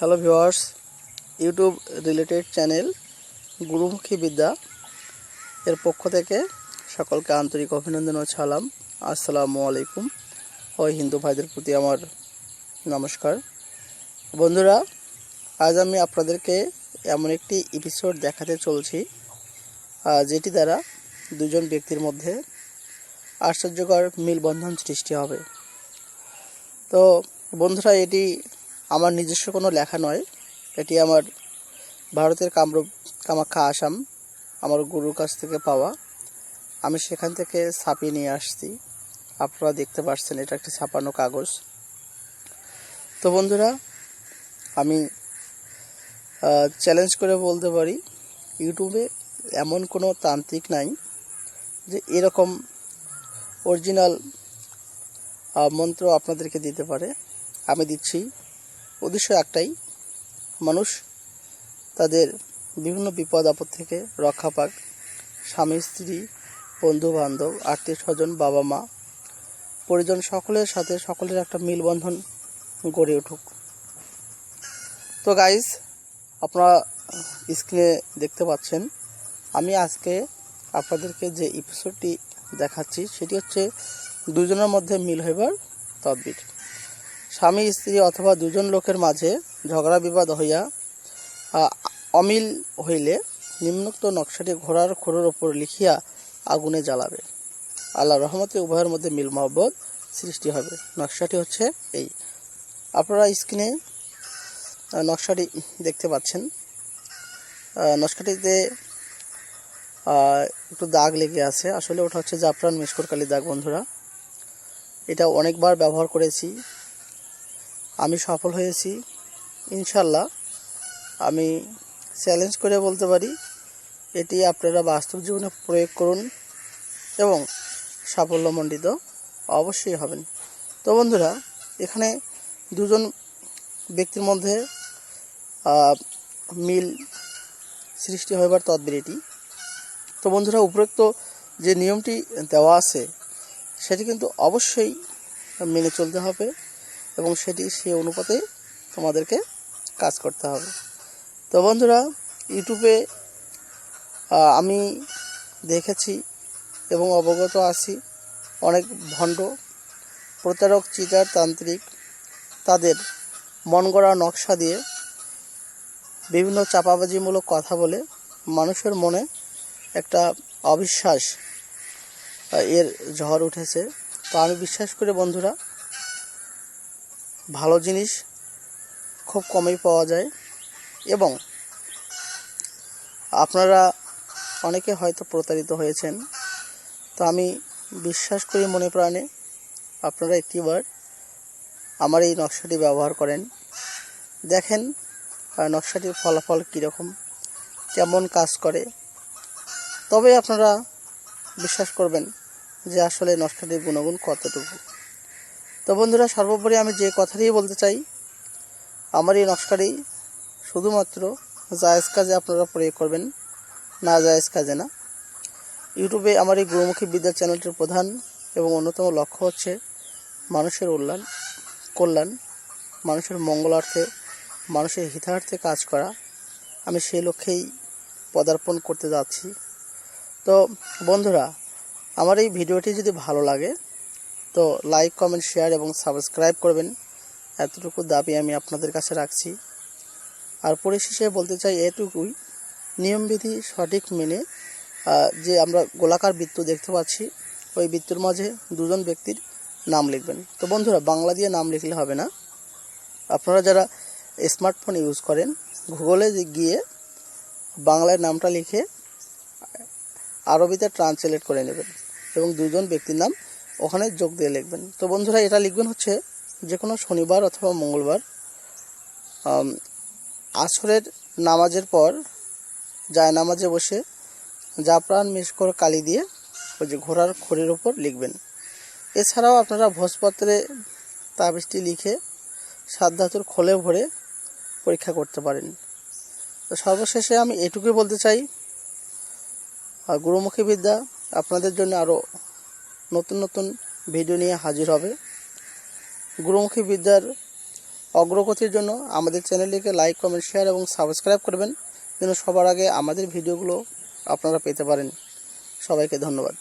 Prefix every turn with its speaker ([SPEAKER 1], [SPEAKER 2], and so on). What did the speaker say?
[SPEAKER 1] Hello viewers, YouTube related channel Gurumukhi Vidya. এর পক্ষ থেকে সকলকে আন্তরিক অভিনন্দন ও সালাম। আসসালামু আলাইকুম। ও হিন্দু ভাইদের প্রতি আমার নমস্কার। বন্ধুরা, আজ আমি আপনাদেরকে এমন একটি এপিসোড দেখাতে চলছি যেটি দ্বারা দুজন ব্যক্তির মধ্যে আশ্চর্যকর মিলবন্ধন সৃষ্টি হবে। তো বন্ধুরা, এটি আমার নিজস্ব কোনো লেখা নয়। এটি আমার ভারতের কামরূপ কামাখ্যা আসাম, আমার গুরুর কাছ থেকে পাওয়া। আমি সেখান থেকে ছাপিয়ে নিয়ে আসছি। আপনারা দেখতে পাচ্ছেন এটা একটি ছাপানো কাগজ। তো বন্ধুরা, আমি চ্যালেঞ্জ করে বলতে পারি, ইউটিউবে এমন কোনো তান্ত্রিক নাই যে এরকম অরিজিনাল মন্ত্র আপনাদেরকে দিতে পারে। আমি দিচ্ছি। উদ্দেশ্য একটাই, মানুষ তাদের বিভিন্ন বিপদ আপদ থেকে রক্ষা পাক। স্বামী, স্ত্রী বন্ধু বান্ধব আত্মীয় স্বজন বাবা মা পরিজন সকলের সাথে সকলের একটা মিলবন্ধন গড়ে উঠুক। তো গাইজ আপনারা স্ক্রিনে দেখতে পাচ্ছেন, আমি আজকে আপনাদেরকে যে এপিসোডটি দেখাচ্ছি, সেটি হচ্ছে দুজনের মধ্যে মিল হইবার তদবির। স্বামী, স্ত্রী অথবা দুজন লোকের মাঝে ঝগড়া বিবাদ হইয়া অমিল হইলে নিম্নোক্ত নকশাটি ঘোড়ার খোরের ওপর লিখিয়া আগুনে জ্বালাবে। আল্লাহ রহমতে উভয়ের মধ্যে মিল মহব্বত সৃষ্টি হবে। নকশাটি হচ্ছে এই। আপনারা স্ক্রিনে নকশাটি দেখতে পাচ্ছেন। নকশাটিতে একটু দাগ লেগে আছে। আসলে ওটা হচ্ছে জাফরান মিশকর কালি দাগ, বন্ধুরা। এটা অনেকবার ব্যবহার করেছি। আমি সফল হয়েছি, ইনশাল্লাহ। আমি চ্যালেঞ্জ করে বলতে পারি, এটি আপনারা বাস্তব জীবনে প্রয়োগ করুন এবং সাফল্যমণ্ডিত অবশ্যই হবেন। তো বন্ধুরা, এখানে দুজন ব্যক্তির মধ্যে মিল সৃষ্টি হইবার তদবির এটি। তো বন্ধুরা, উপরোক্ত যে নিয়মটি দেওয়া আছে, সেটি কিন্তু অবশ্যই মেনে চলতে হবে। এবং সেটি সেই অনুপাতে তোমাদেরকে কাজ করতে হবে। তো বন্ধুরা, ইউটিউবে আমি দেখেছি এবং অবগত আছি অনেক ভণ্ড, প্রতারক, চিটার, তান্ত্রিক, তাদের মন গড়া নকশা দিয়ে বিভিন্ন চাপাবাজিমূলক কথা বলে মানুষের মনে একটা অবিশ্বাস এর ঝড় উঠেছে। তো আমি বিশ্বাস করে বন্ধুরা ভালো জিনিস খুব কমই পাওয়া যায় এবং আপনারা অনেকে হয়তো প্রতারিত হয়েছেন। তো আমি বিশ্বাস করি মনে প্রাণে আপনারা একটিবার আমার এই নকশাটি ব্যবহার করেন। দেখেন নকশাটির ফলাফল কীরকম, কেমন কাজ করে। তবে আপনারা বিশ্বাস করবেন যে আসলে নকশাটির গুণগুণ কতটুকু। তো বন্ধুরা, সর্বোপরি আমি যে কথাটাই বলতে চাই, আমার এই নকশাটি শুধুমাত্র জায়েজ কাজে আপনারা প্রয়োগ করবেন, না জায়েজ কাজে না। ইউটিউবে আমার এই গুরুমুখী বিদ্যা চ্যানেলটির প্রধান এবং অন্যতম লক্ষ্য হচ্ছে মানুষের উল্যাণ কল্যাণ, মানুষের মঙ্গলার্থে মানুষের হিতার্থে কাজ করা। আমি সেই লক্ষ্যেই পদার্পণ করতে যাচ্ছি। তো বন্ধুরা, আমার এই ভিডিওটি যদি ভালো লাগে তো লাইক কমেন্ট শেয়ার এবং সাবস্ক্রাইব করবেন। এতটুকু দাবি আমি আপনাদের কাছে রাখছি। আর পরিশেষে বলতে চাই এটুকুই নিয়মবিধি সঠিক মেনে যে আমরা গোলাকার বৃত্ত দেখতে পাচ্ছি, ওই বৃত্তর মাঝে দুজন ব্যক্তির নাম লিখবেন। তো বন্ধুরা, বাংলা দিয়ে নাম লিখলে হবে না। আপনারা যারা স্মার্টফোন ইউজ করেন গুগলে গিয়ে বাংলায় নামটা লিখে আরবিতে ট্রান্সলেট করে নেবেন এবং দুজন ব্যক্তির নাম ওখানে যোগ দিয়ে লিখবেন। তো বন্ধুরা, এটা লিখবেন হচ্ছে যে কোনো শনিবার অথবা মঙ্গলবার। আসরের নামাজের পর যায় নামাজে বসে জাফরান মিশকর কালি দিয়ে ওই যে ঘোড়ার খড়ির ওপর লিখবেন। এছাড়াও আপনারা ভোজপত্রে তাবিজটি লিখে সাত ধাতুর খোলে ভরে পরীক্ষা করতে পারেন। তো সর্বশেষে আমি এটুকুই বলতে চাই আর গুরুমুখী বিদ্যা আপনাদের জন্য আরও নতুন নতুন ভিডিও নিয়ে হাজির হবে। গুরুমুখী বিদ্যার অগ্রগতির জন্য আমাদের চ্যানেলটিকে লাইক কমেন্ট শেয়ার এবং সাবস্ক্রাইব করবেন। যেন সবার আগে আমাদের ভিডিওগুলো আপনারা পেতে পারেন। সবাইকে ধন্যবাদ।